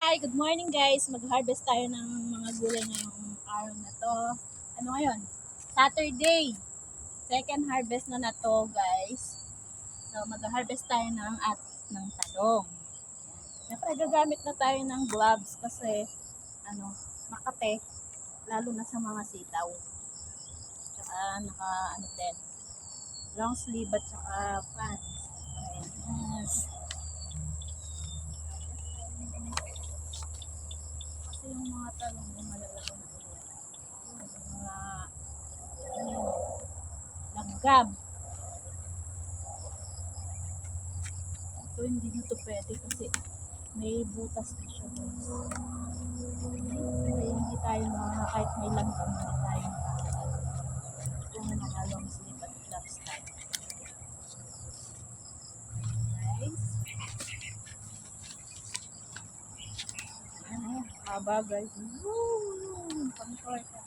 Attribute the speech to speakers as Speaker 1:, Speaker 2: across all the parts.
Speaker 1: Hi, good morning guys. Mag-harvest tayo ng mga gulay ngayong araw na to. Ano ngayon? Saturday. Second harvest na na to guys. So mag-harvest tayo ng at ng talong. Siyempre gagamit na tayo ng gloves kasi ano, makate lalo na sa mga sitaw. Tsaka naka ano din long sleeve at saka pants. Yes. Kasi yung mga na ulit. Yung mga ano yun, langgam. Ito hindi na to pwede kasi may butas na siya guys. Kaya hindi tayo mga kahit may langgam hindi tayo makakagat. Kung ano nga haba guys. Woo! Pang-torta.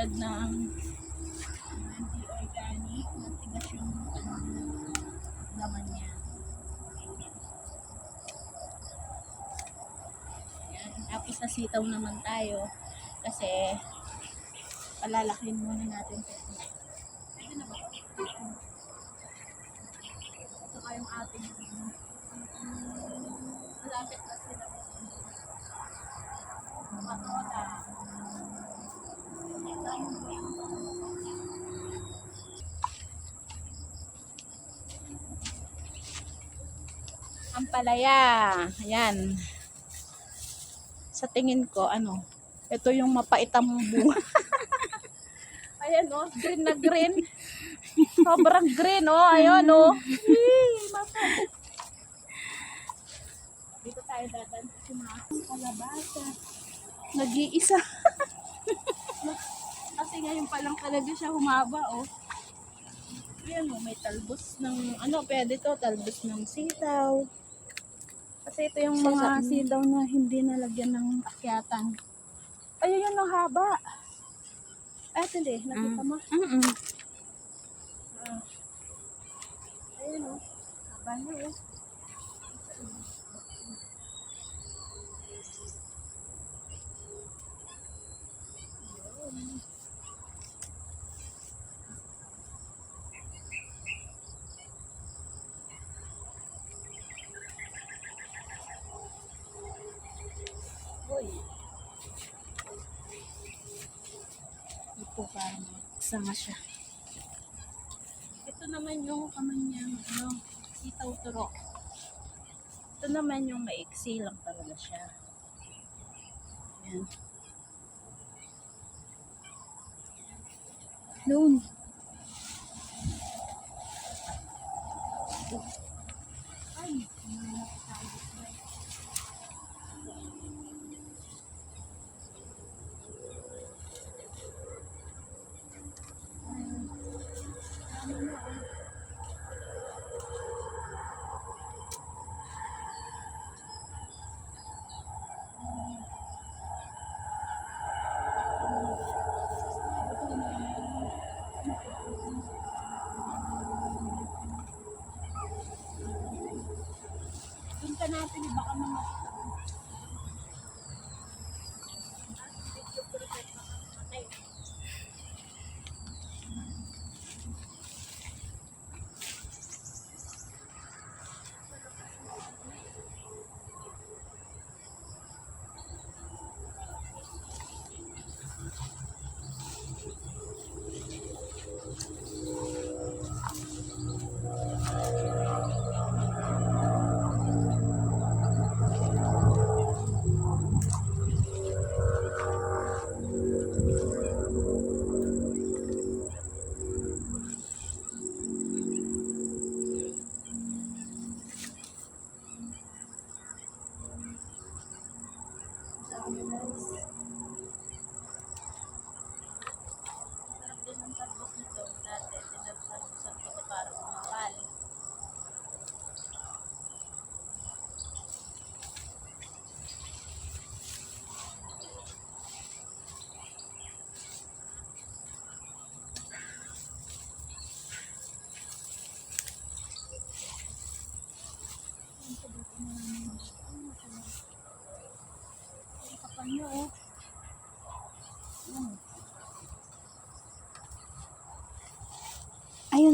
Speaker 1: Katulad ng mga hindi organic. Matigas yung ano, laman niya. Yan. Tapos sa sitaw naman tayo. Kasi palalakin muna natin ito. Pwede na ba? Saka yung ating malapit na sila. Matola. Ang palaya. Ayan. Sa tingin ko, ano, ito yung mapaitam bunga. Ayan oh, green na green. Sobrang green oh, ayun oh. Mapait. Dito tayo dadan kasi mga kalabasa. Nag-iisa. kasi ngayon pa lang talaga siya humaba oh. Ayan oh, may talbos ng, ano pwede to, talbos ng sitaw. Kasi ito yung mga sitaw na hindi nalagyan ng akyatan. Ayun yun ang haba. Ay, ito hindi. Nakita mo?
Speaker 2: Mm-mm.
Speaker 1: Ah. Ayun o. Haba niya eh. Uy. Ito sanga siya. Ito naman yung kamanyang ano, sitaw turo. Ito naman yung maiksi lang talaga siya. Yan. Doon. Ay, Doon ka natin, baka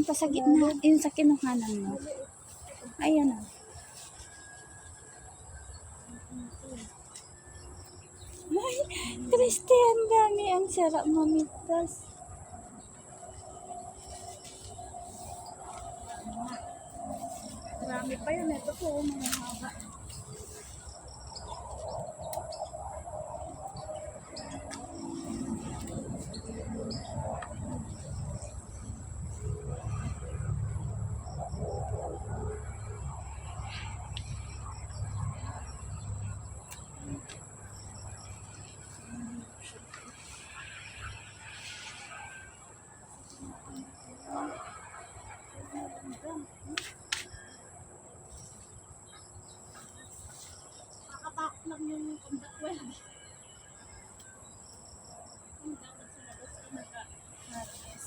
Speaker 2: pa sa gitna. Ayun sa kinuhanan mo. Ayun ah. Ay, Christy, ang dami. Ang sarap mamitas.
Speaker 1: Marami pa yun. Ito po, mga haba. Nakatakot lang yung conduct well. Ang dapat sa labas ay naka-harness.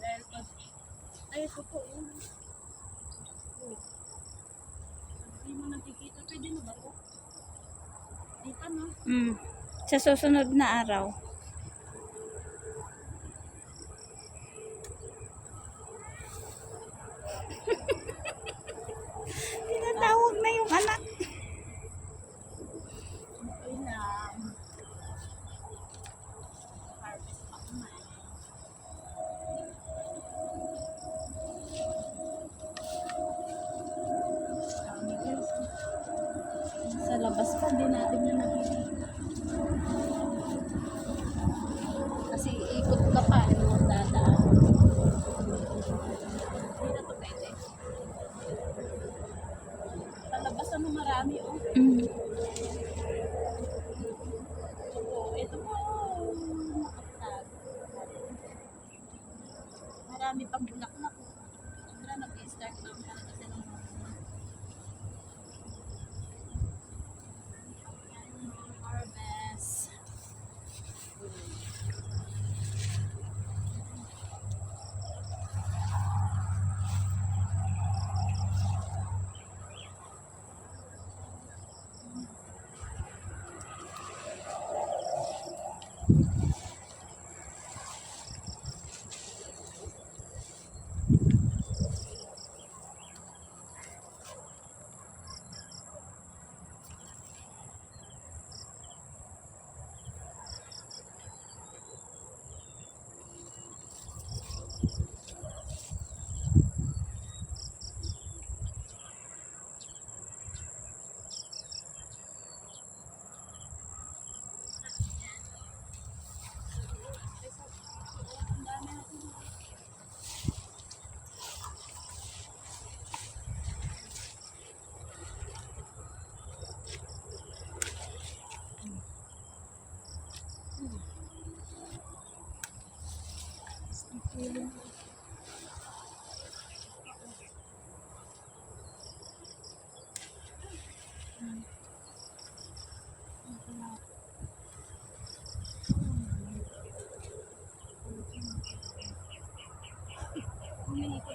Speaker 1: Dahil pag... Ay, ito po. oh. Oh. Hindi mo nakikita. Pwede na ba ito? Dito na.
Speaker 2: Mm. Sa susunod na araw.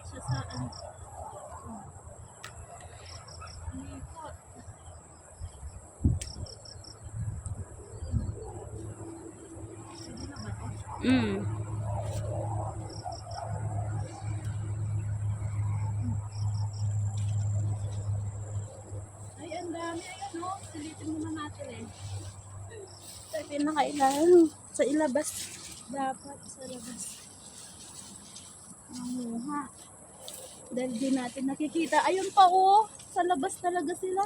Speaker 1: Umiikot siya sa ano. Na?
Speaker 2: Mm.
Speaker 1: Ay, ang dami. Ayan, oh. Silitin muna natin eh.
Speaker 2: Sa pinakailan. Sa ilabas.
Speaker 1: Dapat sa labas. Nanguha. Dahil di natin nakikita. Ayun pa oh. Sa labas talaga sila.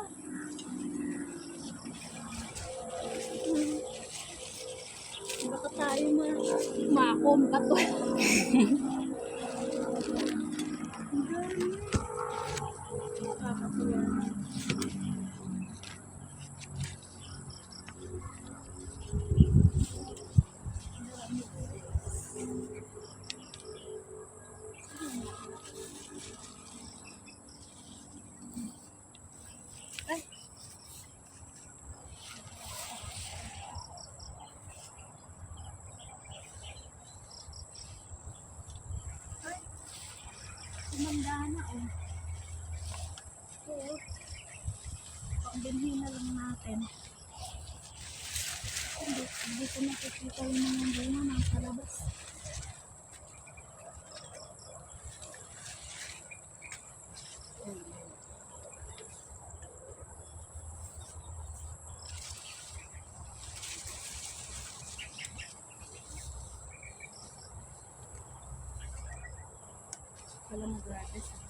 Speaker 1: Hmm. Baka tayo ma makom ka Hindi, ko nakikita yung mga bunga nasa labas. Wala mag-harvest.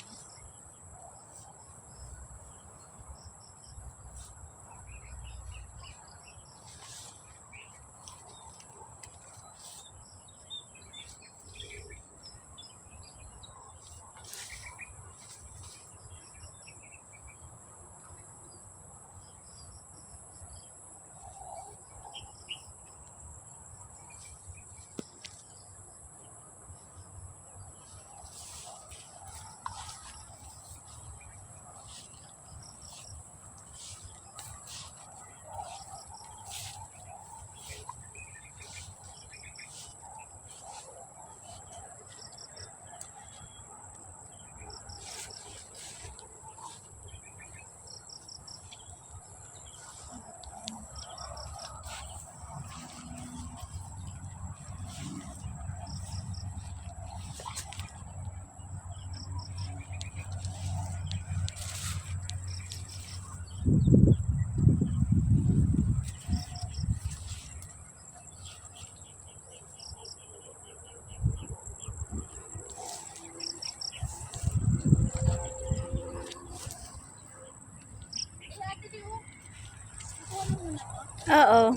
Speaker 2: Oo.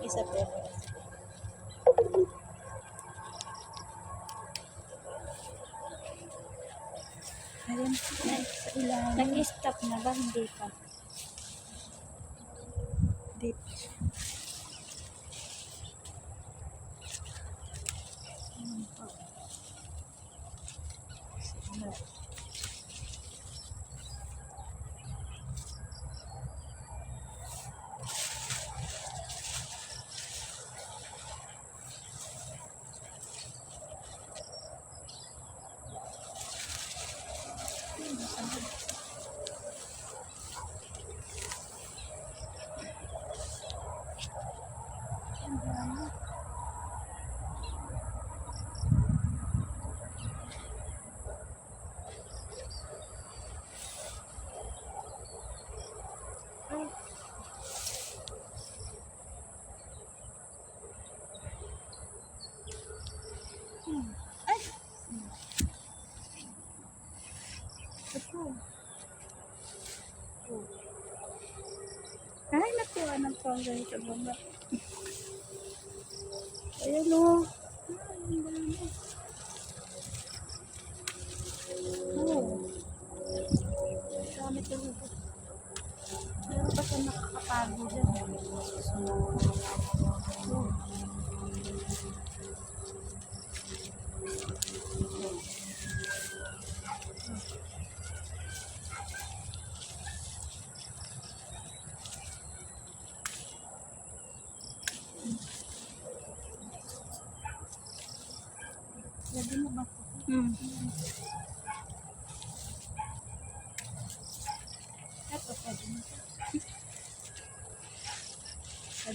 Speaker 1: Isa po.
Speaker 2: Ayun.
Speaker 1: Sa ilalim.
Speaker 2: Nag-stop na ba? Hindi pa.
Speaker 1: Deep. Ay! Ito.
Speaker 2: Ay, nakuha ng pangay sa baba. Ayan o.
Speaker 1: Oh.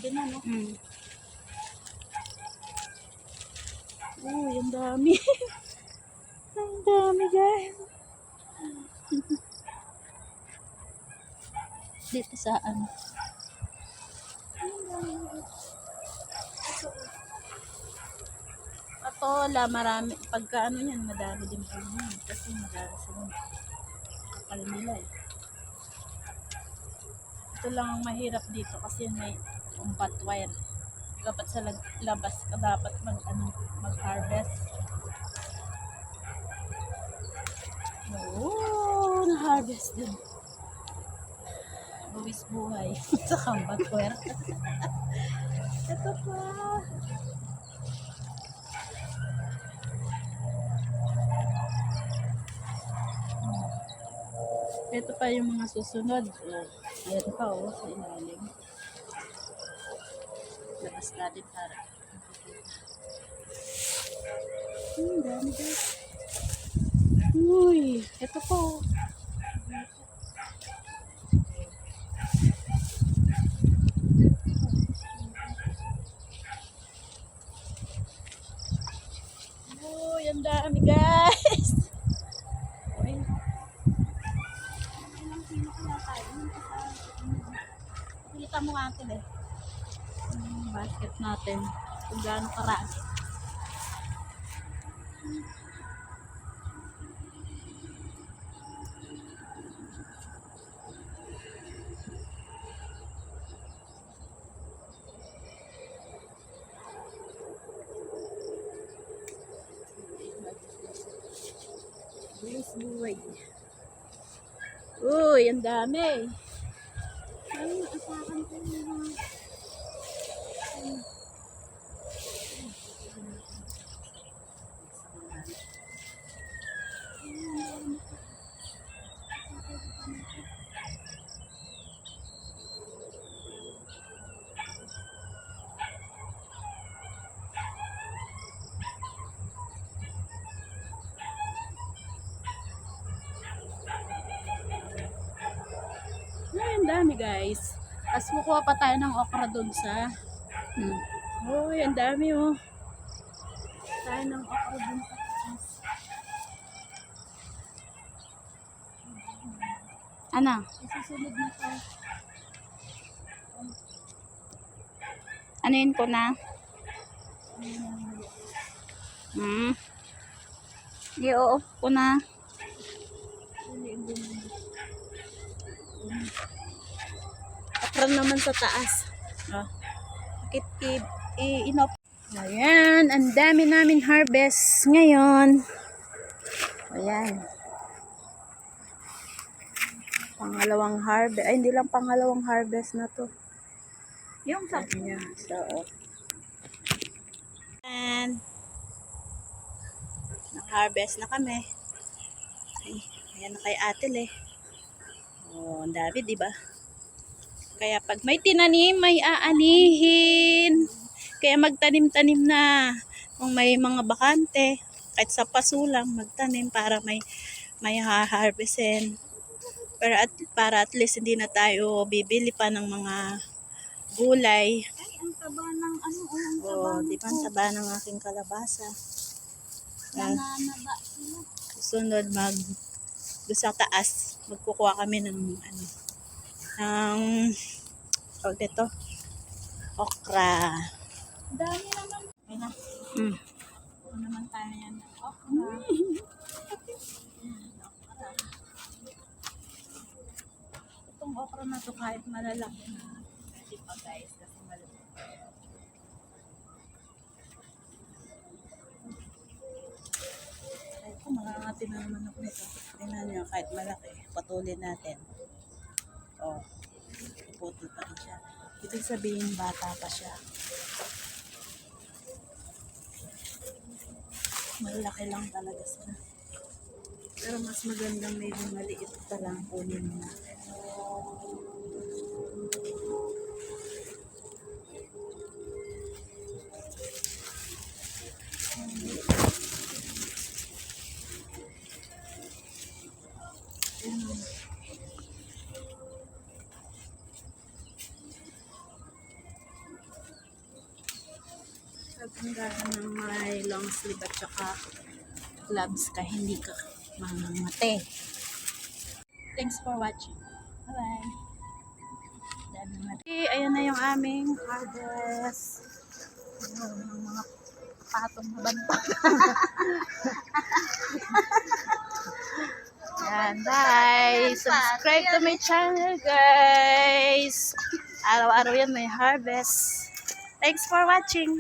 Speaker 1: Pwede na, no?
Speaker 2: Hmm.
Speaker 1: Uy, ang dami.
Speaker 2: Ang dami guys.
Speaker 1: Dito sa ano. Patola, marami. Pagka ano yan, madami din po yan. Kasi marami sila. Kapal nila eh. Ito lang ang mahirap dito kasi may umpat wire. Dapat sa labas ka dapat mag, ano, mag-harvest. Oo, na-harvest din. Buwis buhay sa kambatware. Ito pa. Ito pa yung mga susunod. Oh, ayan pa oh, sa ilalim. Natin para. Hmm, dami. Uy, ito po. Uy, ang dami guys. Uy. Kita mo nga ito eh. Yung basket natin. Kung gaano karami. Uy, ang dami. Ay, asakan ko yung mga... Ay, ang dami guys. Tapos kukuha pa tayo ng okra doon sa...
Speaker 2: Hmm.
Speaker 1: Uy, ang dami oh. Tayo ng okra doon sa.
Speaker 2: Ano?
Speaker 1: Isusunod na to.
Speaker 2: Ano yun ko na? Hmm. Di, oo ko na.
Speaker 1: Okra naman sa taas. Oh. Bakit i- i- inop? Ayan, ang dami namin harvest ngayon. Ayan. Pangalawang harvest. Ay, hindi lang pangalawang harvest na to.
Speaker 2: Yung sa...
Speaker 1: Ayan. So, and nag-harvest na kami. Ay, ayan na kay Atel eh. Oh, ang dami, di ba? Kaya pag may tinanim, may aanihin. Kaya magtanim-tanim na. Kung may mga bakante, kahit sa paso lang, magtanim para may may ha-harvestin. Para at, para at least hindi na tayo bibili pa ng mga gulay.
Speaker 2: Ay, ang taba ng ano, oh, ang taba ng
Speaker 1: di ba ang taba ng aking kalabasa?
Speaker 2: Sila.
Speaker 1: susunod mag doon sa taas, magkukuha kami ng ano, ng tawag dito, okra.
Speaker 2: Dami naman.
Speaker 1: Okay na.
Speaker 2: Hmm.
Speaker 1: Ano naman tayo yan ng okra. Itong okra na to kahit malalaki na. Hindi pa guys, kasi malalaki. Ay, ko, makakati na naman ako nito. Tingnan nyo, kahit malaki, patulin natin. Oh, putol pa rin siya. Ibig sabihin, bata pa siya. Malaki lang talaga sila. Pero mas magandang may maliit pa lang kunin mo natin. Pagtanggalan ng may long sleeve at saka gloves ka, hindi ka mamamate. Thanks for watching. Bye-bye. Mati. Ayan na yung aming harvest. Ayun, yung mga patong na banta. Yan, bye! Subscribe to my channel, guys! Araw-araw yan may harvest. Thanks for watching!